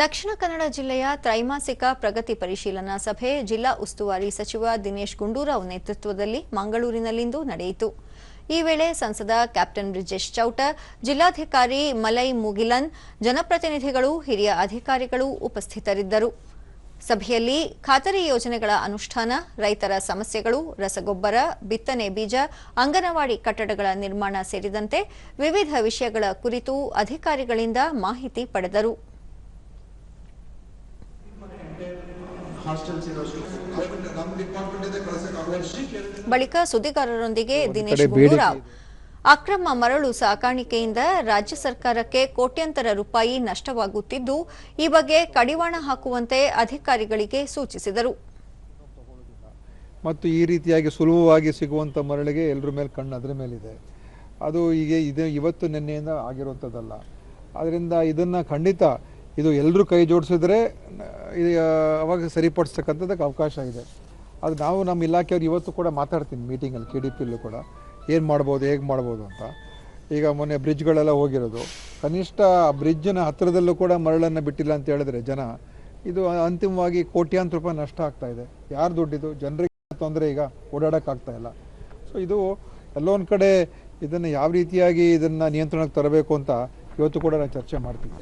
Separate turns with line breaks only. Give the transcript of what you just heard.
ದಕ್ಷಿಣ ಕನ್ನಡ ಜಿಲ್ಲೆಯ ತ್ರೈಮಾಸಿಕ ಪ್ರಗತಿ ಪರಿಶೀಲನಾ ಸಭೆ ಜಿಲ್ಲಾ ಉಸ್ತುವಾರಿ ಸಚಿವ ದಿನೇಶ್ ಗುಂಡೂರಾವ್ ನೇತೃತ್ವದಲ್ಲಿ ಮಂಗಳೂರಿನಲ್ಲಿಂದು ನಡೆಯಿತು. ಈ ವೇಳೆ ಸಂಸದ ಕ್ಯಾಪ್ಟನ್ ಬ್ರಿಜೇಶ್ ಚೌಟ, ಜಿಲ್ಲಾಧಿಕಾರಿ ಮಲೈ ಮುಗಿಲನ್, ಜನಪ್ರತಿನಿಧಿಗಳು, ಹಿರಿಯ ಅಧಿಕಾರಿಗಳು ಉಪಸ್ಥಿತರಿದ್ದರು. ಸಭೆಯಲ್ಲಿ ಖಾತರಿ ಯೋಜನೆಗಳ ಅನುಷ್ಠಾನ, ರೈತರ ಸಮಸ್ಯೆಗಳು, ರಸಗೊಬ್ಬರ, ಬಿತ್ತನೆ ಬೀಜ, ಅಂಗನವಾಡಿ ಕಟ್ಟಡಗಳ ನಿರ್ಮಾಣ ಸೇರಿದಂತೆ ವಿವಿಧ ವಿಷಯಗಳ ಕುರಿತು ಅಧಿಕಾರಿಗಳಿಂದ ಮಾಹಿತಿ ಪಡೆದರು. ಬಳಿಕ ಸುದ್ದಿಗಾರರೊಂದಿಗೆ ದಿನೇಶ್ ಗುಂಡೂರಾವ್. ಅಕ್ರಮ ಮರಳು ಸಾಕಾಣಿಕೆಯಿಂದ ರಾಜ್ಯ ಸರ್ಕಾರಕ್ಕೆ ಕೋಟ್ಯಂತರ ರೂಪಾಯಿ ನಷ್ಟವಾಗುತ್ತಿದ್ದು ಈ ಬಗ್ಗೆ ಕಡಿವಾಣ ಹಾಕುವಂತೆ ಅಧಿಕಾರಿಗಳಿಗೆ ಸೂಚಿಸಿದರು.
ಮತ್ತು ಈ ರೀತಿಯಾಗಿ ಸುಲಭವಾಗಿ ಸಿಗುವಂಥ ಮರಳಿಗೆ ಎಲ್ಲರ ಮೇಲೆ ಕಣ್ಣು ಅದರ ಮೇಲಿದೆ. ಅದು ಈಗ ಇದು ಇವತ್ತು ನಿನ್ನೆಯಿಂದ ಆಗಿರುವಂಥದ್ದಲ್ಲ ಆದ್ದರಿಂದ ಇದನ್ನು ಖಂಡಿತ ಇದು ಎಲ್ಲರೂ ಕೈ ಜೋಡಿಸಿದ್ರೆ ಇದು ಅವಾಗ ಸರಿಪಡಿಸ್ತಕ್ಕಂಥದ್ದಕ್ಕೆ ಅವಕಾಶ ಇದೆ. ಅದು ನಾವು ನಮ್ಮ ಇಲಾಖೆಯವ್ರು ಇವತ್ತು ಕೂಡ ಮಾತಾಡ್ತೀನಿ ಮೀಟಿಂಗಲ್ಲಿ, ಕೆ ಡಿ ಪಿಲ್ಲೂ ಕೂಡ. ಏನು ಮಾಡ್ಬೋದು, ಹೇಗೆ ಮಾಡ್ಬೋದು ಅಂತ. ಈಗ ಮೊನ್ನೆ ಬ್ರಿಡ್ಜ್ಗಳೆಲ್ಲ ಹೋಗಿರೋದು. ಕನಿಷ್ಠ ಆ ಬ್ರಿಡ್ಜ್ನ ಹತ್ತಿರದಲ್ಲೂ ಕೂಡ ಮರಳನ್ನು ಬಿಟ್ಟಿಲ್ಲ ಅಂತ ಹೇಳಿದ್ರೆ ಜನ, ಇದು ಅಂತಿಮವಾಗಿ ಕೋಟ್ಯಾಂತರ ರೂಪಾಯಿ ನಷ್ಟ ಆಗ್ತಾ ಇದೆ. ಯಾರು ದುಡ್ಡಿದು? ಜನರಿಗೆ ತೊಂದರೆ ಈಗ ಓಡಾಡೋಕ್ಕಾಗ್ತಾ ಇಲ್ಲ. ಸೊ ಇದು ಎಲ್ಲೊಂದು ಕಡೆ ಇದನ್ನು ಯಾವ ರೀತಿಯಾಗಿ ಇದನ್ನು ನಿಯಂತ್ರಣಕ್ಕೆ ತರಬೇಕು ಅಂತ ಇವತ್ತು ಕೂಡ ನಾನು ಚರ್ಚೆ ಮಾಡ್ತೀವಿ